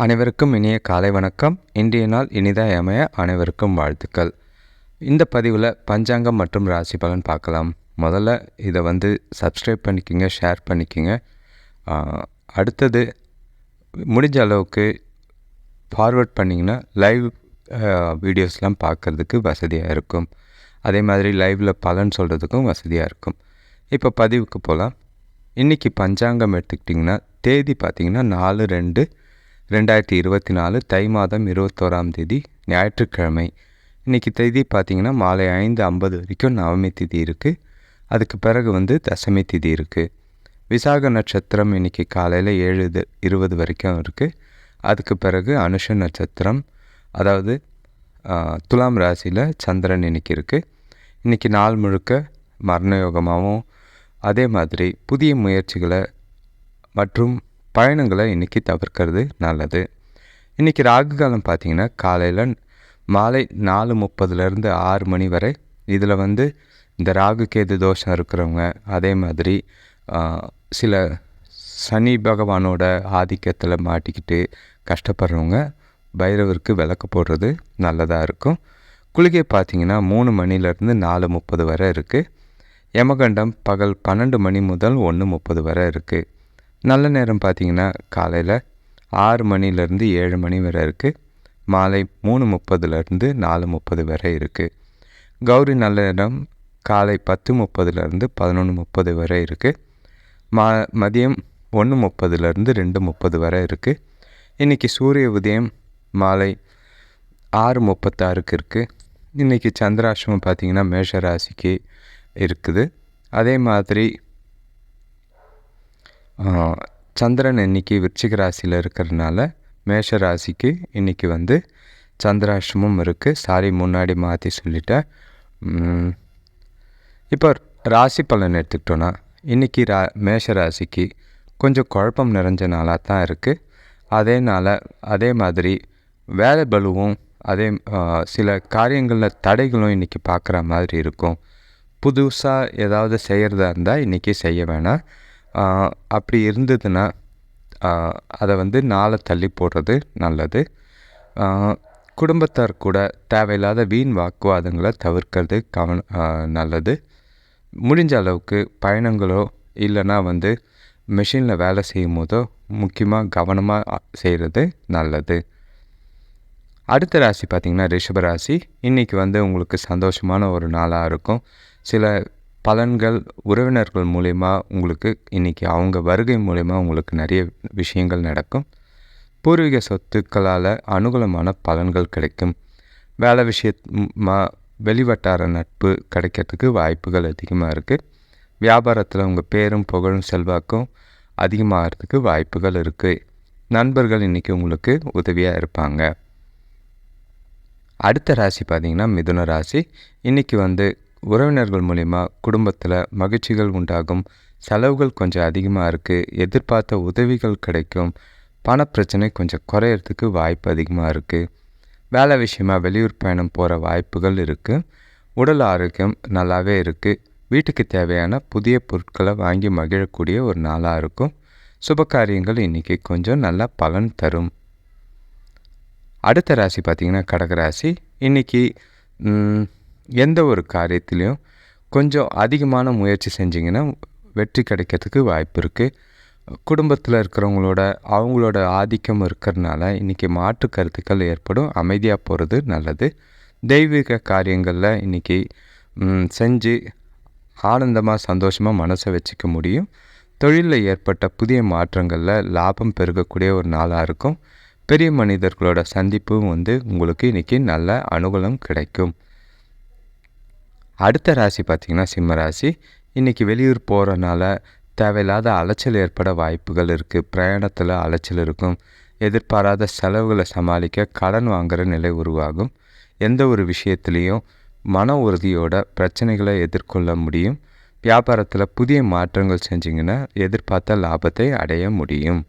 அனைவருக்கும் இனிய காலை வணக்கம். இன்றைய நாள் இனிதாய் அமைய அனைவருக்கும் வாழ்த்துக்கள். இந்த பதிவில் பஞ்சாங்கம் மற்றும் ராசி பலன் பார்க்கலாம். முதல்ல இதை வந்து சப்ஸ்கிரைப் பண்ணிக்கிங்க ஷேர் பண்ணிக்கிங்க. அடுத்தது முடிஞ்ச அளவுக்கு ஃபார்வர்ட் பண்ணிங்கன்னா லைவ் வீடியோஸ்லாம் பார்க்குறதுக்கு வசதியாக இருக்கும். அதே மாதிரி லைவில் பலன் சொல்கிறதுக்கும் வசதியாக இருக்கும். இப்போ பதிவுக்கு போகலாம் இன்றைக்கி பஞ்சாங்கம் எடுத்துக்கிட்டிங்கன்னா தேதி பார்த்திங்கன்னா நாலு ரெண்டு ரெண்டாயிரத்தி இருபத்தி நாலு தை மாதம் இருபத்தோராம் தேதி ஞாயிற்றுக்கிழமை. இன்றைக்கி தேதி பார்த்திங்கன்னா மாலை ஐந்து ஐம்பது வரைக்கும் நவமி திதி இருக்குது அதுக்கு பிறகு வந்து தசமி திதி இருக்குது விசாக நட்சத்திரம் இன்றைக்கி காலையில் ஏழு இருபது வரைக்கும் இருக்குது அதுக்கு பிறகு அனுஷ நட்சத்திரம் அதாவது துலாம் ராசியில் சந்திரன் இன்னைக்கு இருக்குது இன்றைக்கி நாள் முழுக்க மரண யோகமாகவும் அதே மாதிரி புதிய முயற்சிகளை மற்றும் பயணங்களை இன்றைக்கி தவிர்க்கிறது நல்லது. இன்றைக்கி ராகு காலம் பார்த்திங்கன்னா காலையில் மாலை நாலு முப்பதுலேருந்து ஆறு மணி வரை இதில் வந்து இந்த ராகு கேது தோஷம் இருக்கிறவங்க அதே மாதிரி சில சனி பகவானோட ஆதிக்கத்தில் மாட்டிக்கிட்டு கஷ்டப்படுறவங்க பைரவருக்கு விளக்கு போடுறது நல்லதாக இருக்கும். குளிகை பார்த்தீங்கன்னா மூணு மணிலேருந்து நாலு முப்பது வரை இருக்குது யமகண்டம் பகல் பன்னெண்டு மணி முதல் ஒன்று முப்பது வரை இருக்குது நல்ல நேரம் பார்த்தீங்கன்னா காலையில் ஆறு மணிலேருந்து ஏழு மணி வரை இருக்குது மாலை மூணு முப்பதுலேருந்து நாலு முப்பது வரை இருக்குது கௌரி நல்ல நேரம் காலை பத்து முப்பதுலேருந்து பதினொன்று முப்பது வரை இருக்குது மா மதியம் ஒன்று முப்பதுலேருந்து ரெண்டு முப்பது வரை இருக்குது இன்றைக்கி சூரிய உதயம் மாலை ஆறு முப்பத்தாறுக்கு இருக்குது இன்றைக்கி சந்திராசிரமம் பார்த்திங்கன்னா மேஷராசிக்கு இருக்குது. அதே மாதிரி சந்திரன் இன்னைக்கு விருச்சிக ராசியில் இருக்கிறதுனால மேஷ ராசிக்கு இன்றைக்கி வந்து சந்திராஷ்டமும் இருக்குது சாரி முன்னாடி மாற்றி சொல்லிட்டேன். இப்போ ராசி பலன் எடுத்துக்கிட்டோன்னா இன்றைக்கி ரா மேஷ ராசிக்கு கொஞ்சம் குழப்பம் நிறைஞ்ச நாளாக தான் இருக்குது அதே நாள் அதே மாதிரி வேலை பலுவும் அதே சில காரியங்களில் தடைகளும் இன்றைக்கி பார்க்குற மாதிரி இருக்கும். புதுசாக ஏதாவது செய்கிறதா இருந்தால் இன்றைக்கி செய்ய வேணாம். அப்படி இருந்ததுன்னா அதை வந்து நாளை தள்ளி போடுறது நல்லது. குடும்பத்தார் கூட தேவையில்லாத வீண் வாக்குவாதங்களை தவிர்க்கிறது கவன நல்லது. முடிஞ்ச அளவுக்கு பயணங்களோ இல்லைன்னா வந்து மிஷினில் வேலை செய்யும் போதோ முக்கியமாக கவனமாக செய்கிறது நல்லது. அடுத்த ராசி பார்த்திங்கன்னா ரிஷப ராசி. இன்றைக்கி வந்து உங்களுக்கு சந்தோஷமான ஒரு நாளாக இருக்கும். சில பலன்கள் உறவினர்கள் மூலிமா உங்களுக்கு இன்றைக்கி அவங்க வருகை மூலிமா உங்களுக்கு நிறைய விஷயங்கள் நடக்கும். பூர்வீக சொத்துக்களால் அனுகூலமான பலன்கள் கிடைக்கும். வேலை விஷயமா வெளிவட்டார நட்பு கிடைக்கிறதுக்கு வாய்ப்புகள் அதிகமாக இருக்குது வியாபாரத்தில் உங்கள் பேரும் புகழும் செல்வாக்கும் அதிகமாகிறதுக்கு வாய்ப்புகள் இருக்குது நண்பர்கள் இன்றைக்கி உங்களுக்கு உதவியாக இருப்பாங்க. அடுத்த ராசி பார்த்தீங்கன்னா மிதுன ராசி. இன்றைக்கி வந்து உறவினர்கள் மூலிமா குடும்பத்தில் மகிழ்ச்சிகள் உண்டாகும் செலவுகள் கொஞ்சம் அதிகமாக இருக்குது எதிர்பார்த்த உதவிகள் கிடைக்கும் பணப்பிரச்சனை கொஞ்சம் குறையறதுக்கு வாய்ப்பு அதிகமாக இருக்குது வேலை விஷயமாக வெளியூர் பயணம் போகிற வாய்ப்புகள் இருக்குது உடல் ஆரோக்கியம் நல்லாவே இருக்குது வீட்டுக்கு தேவையான புதிய பொருட்களை வாங்கி மகிழக்கூடிய ஒரு நாளாக இருக்கும். சுப காரியங்கள் இன்றைக்கி கொஞ்சம் நல்லா பலன் தரும். அடுத்த ராசி பார்த்திங்கன்னா கடகராசி. இன்றைக்கி எந்த ஒரு காரியத்திலையும் கொஞ்சம் அதிகமான முயற்சி செஞ்சிங்கன்னா வெற்றி கிடைக்கிறதுக்கு வாய்ப்பு இருக்குது குடும்பத்தில் இருக்கிறவங்களோட அவங்களோட ஆதிக்கம் இருக்கிறதுனால இன்றைக்கி மாற்று கருத்துக்கள் ஏற்படும். அமைதியாக போகிறது நல்லது. தெய்வீக காரியங்களில் இன்றைக்கி செஞ்சு ஆனந்தமாக சந்தோஷமாக மனசை வச்சுக்க முடியும். தொழிலில் ஏற்பட்ட புதிய மாற்றங்களில் லாபம் பெருகக்கூடிய ஒரு நாளாக இருக்கும். பெரிய மனிதர்களோட சந்திப்பும் வந்து உங்களுக்கு இன்றைக்கி நல்ல அனுகூலம் கிடைக்கும். அடுத்த ராசி பார்த்திங்கன்னா சிம்ம ராசி. இன்றைக்கி வெளியூர் போகிறனால தேவையில்லாத அலைச்சல் ஏற்பட வாய்ப்புகள் இருக்குது பிரயாணத்தில் அலைச்சல் இருக்கும். எதிர்பாராத செலவுகளை சமாளிக்க கடன் வாங்குகிற நிலை உருவாகும். எந்த ஒரு விஷயத்துலேயும் மன உறுதியோட பிரச்சனைகளை எதிர்கொள்ள முடியும். வியாபாரத்தில் புதிய மாற்றங்கள் செஞ்சிங்கன்னா எதிர்பார்த்த லாபத்தை அடைய முடியும்.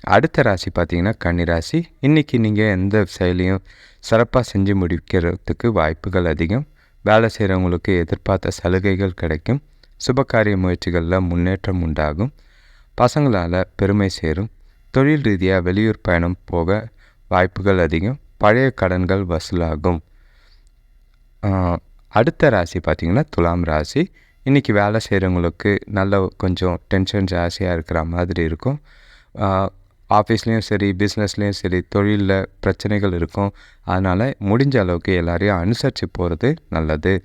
அடுத்த ராசி பார்த்தீங்கன்னா கன்னிராசி இன்றைக்கி நீங்கள் எந்த செயலையும் சிறப்பாக செஞ்சு முடிக்கிறதுக்கு வாய்ப்புகள் அதிகம். வேலை செய்கிறவங்களுக்கு எதிர்பார்த்த சலுகைகள் கிடைக்கும். சுபகாரிய முயற்சிகளில் முன்னேற்றம் உண்டாகும். பசங்களால் பெருமை சேரும். தொழில் ரீதியாக வெளியூர் பயணம் போக வாய்ப்புகள் அதிகம். பழைய கடன்கள் வசூலாகும். அடுத்த ராசி பார்த்திங்கன்னா துலாம் ராசி. இன்றைக்கி வேலை செய்கிறவங்களுக்கு நல்ல கொஞ்சம் டென்ஷன் ஜாஸ்தியாக இருக்கிற மாதிரி இருக்கும். ஆஃபீஸ்லேயும் சரி பிஸ்னஸ்லேயும் சரி தொழிலில் பிரச்சனைகள் இருக்கும். அதனால் முடிஞ்ச அளவுக்கு எல்லாரையும் அனுசரித்து போகிறது நல்லது.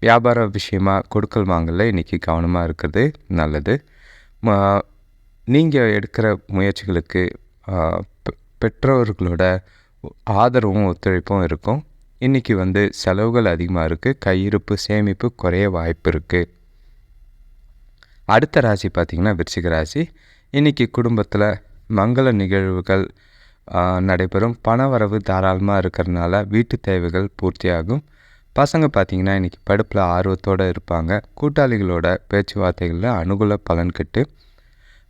வியாபார விஷயமா கொடுக்கல் வாங்கல இன்றைக்கி கவனமாக இருக்கிறது நல்லது. நீங்கள் எடுக்கிற முயற்சிகளுக்கு பெ- பெற்றோர்களோட ஆதரவும் ஒத்துழைப்பும் இருக்கும். இன்றைக்கி வந்து செலவுகள் அதிகமாக இருக்குது கையிருப்பு சேமிப்பு குறைய வாய்ப்பு இருக்குது அடுத்த ராசி பார்த்திங்கன்னா விருச்சிக ராசி. இன்றைக்கி குடும்பத்தில் மங்கள நிகழ்வுகள் நடைபெறும். பணவரவு தாராளமாக இருக்கிறதுனால வீட்டு தேவைகள் பூர்த்தியாகும். பசங்க பார்த்திங்கன்னா இன்றைக்கி படிப்பில் ஆர்வத்தோடு இருப்பாங்க. கூட்டாளிகளோட பேச்சுவார்த்தைகளில் அனுகூல பலன் கட்டு.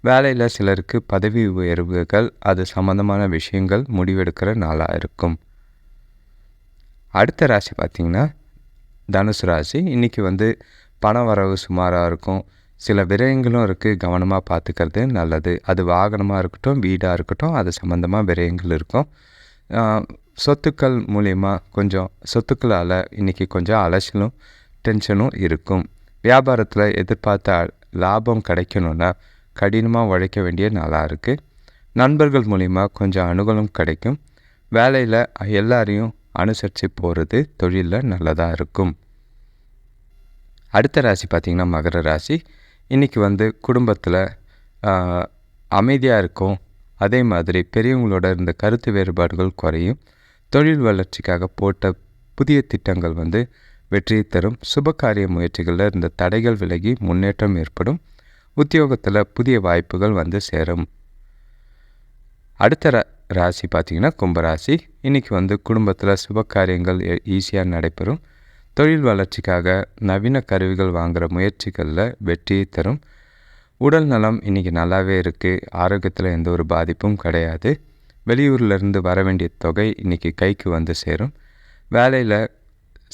வேலையில் சிலருக்கு பதவி உயர்வுகள் அது சம்மந்தமான விஷயங்கள் முடிவெடுக்கிற நாளாக இருக்கும். அடுத்த ராசி பார்த்திங்கன்னா தனுசு ராசி. இன்றைக்கி வந்து பண வரவு சுமாராக இருக்கும். சில விரயங்களும் இருக்குது கவனமாக பார்த்துக்கிறது நல்லது. அது வாகனமாக இருக்கட்டும் வீடாக இருக்கட்டும் அது சம்மந்தமாக விரயங்கள் இருக்கும். சொத்துக்கள் மூலயமா கொஞ்சம் சொத்துக்களால் இன்றைக்கி கொஞ்சம் அலசலும் டென்ஷனும் இருக்கும். வியாபாரத்தில் எதிர்பார்த்த லாபம் கிடைக்கணும்னா கடினமாக உழைக்க வேண்டிய நாளாக இருக்குது நண்பர்கள் மூலிமா கொஞ்சம் அனுகூலம் கிடைக்கும். வேலையில் எல்லாரையும் அனுசரித்து போகிறது தொழிலில் நல்லதாக இருக்கும். அடுத்த ராசி பார்த்திங்கன்னா மகர ராசி. இன்றைக்கி வந்து குடும்பத்தில் அமைதியாக இருக்கும் அதே மாதிரி பெரியவங்களோட இருந்த கருத்து வேறுபாடுகள் குறையும். தொழில் வளர்ச்சிக்காக போட்ட புதிய திட்டங்கள் வந்து வெற்றியை தரும். சுபகாரிய முயற்சிகளில் இருந்த தடைகள் விலகி முன்னேற்றம் ஏற்படும். உத்தியோகத்தில் புதிய வாய்ப்புகள் வந்து சேரும். அடுத்த ரா ராசி பார்த்திங்கன்னா கும்பராசி. இன்றைக்கி வந்து குடும்பத்தில் சுப காரியங்கள் ஈஸியாக நடைபெறும். தொழில் வளர்ச்சிக்காக நவீன கருவிகள் வாங்குகிற முயற்சிகளில் வெற்றியை தரும். உடல் நலம் இன்றைக்கி நல்லாவே இருக்குது ஆரோக்கியத்தில் எந்த ஒரு பாதிப்பும் கிடையாது. வெளியூர்லேருந்து வர வேண்டிய தொகை இன்றைக்கி கைக்கு வந்து சேரும். வேலையில்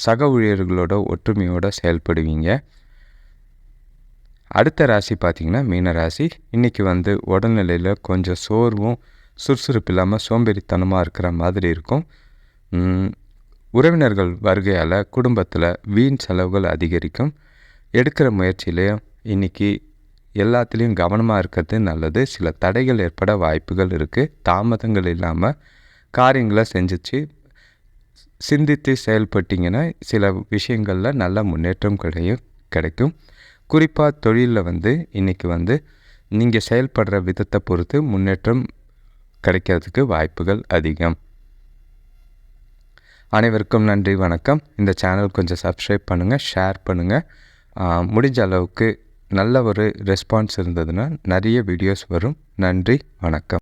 சக ஊழியர்களோட ஒற்றுமையோடு செயல்படுவீங்க. அடுத்த ராசி பார்த்திங்கன்னா மீன ராசி. இன்றைக்கி வந்து உடல்நிலையில் கொஞ்சம் சோர்வும் சுறுசுறுப்பு இல்லாமல் சோம்பேறித்தனமாக இருக்கிற மாதிரி இருக்கும். உறவினர்கள் வருகையால் குடும்பத்தில் வீண் செலவுகள் அதிகரிக்கும். எடுக்கிற முயற்சியிலையும் இன்றைக்கி எல்லாத்துலேயும் கவனமாக இருக்கிறது நல்லது. சில தடைகள் ஏற்பட வாய்ப்புகள் இருக்குது தாமதங்கள் இல்லாமல் காரியங்களை செஞ்சுச்சு. சிந்தித்து செயல்பட்டிங்கன்னா சில விஷயங்களில் நல்ல முன்னேற்றம் கிடையும் கிடைக்கும். குறிப்பாக தொழிலில் வந்து இன்றைக்கி வந்து நீங்கள் செயல்படுற விதத்தை பொறுத்து முன்னேற்றம் கிடைக்கிறதுக்கு வாய்ப்புகள் அதிகம். அனைவருக்கும் நன்றி வணக்கம். இந்த சேனல் கொஞ்சம் சப்ஸ்கிரைப் பண்ணுங்கள் ஷேர் பண்ணுங்கள் முடிஞ்ச அளவுக்கு நல்ல ஒரு ரெஸ்பான்ஸ் இருந்ததுன்னா நிறைய வீடியோஸ் வரும். நன்றி வணக்கம்.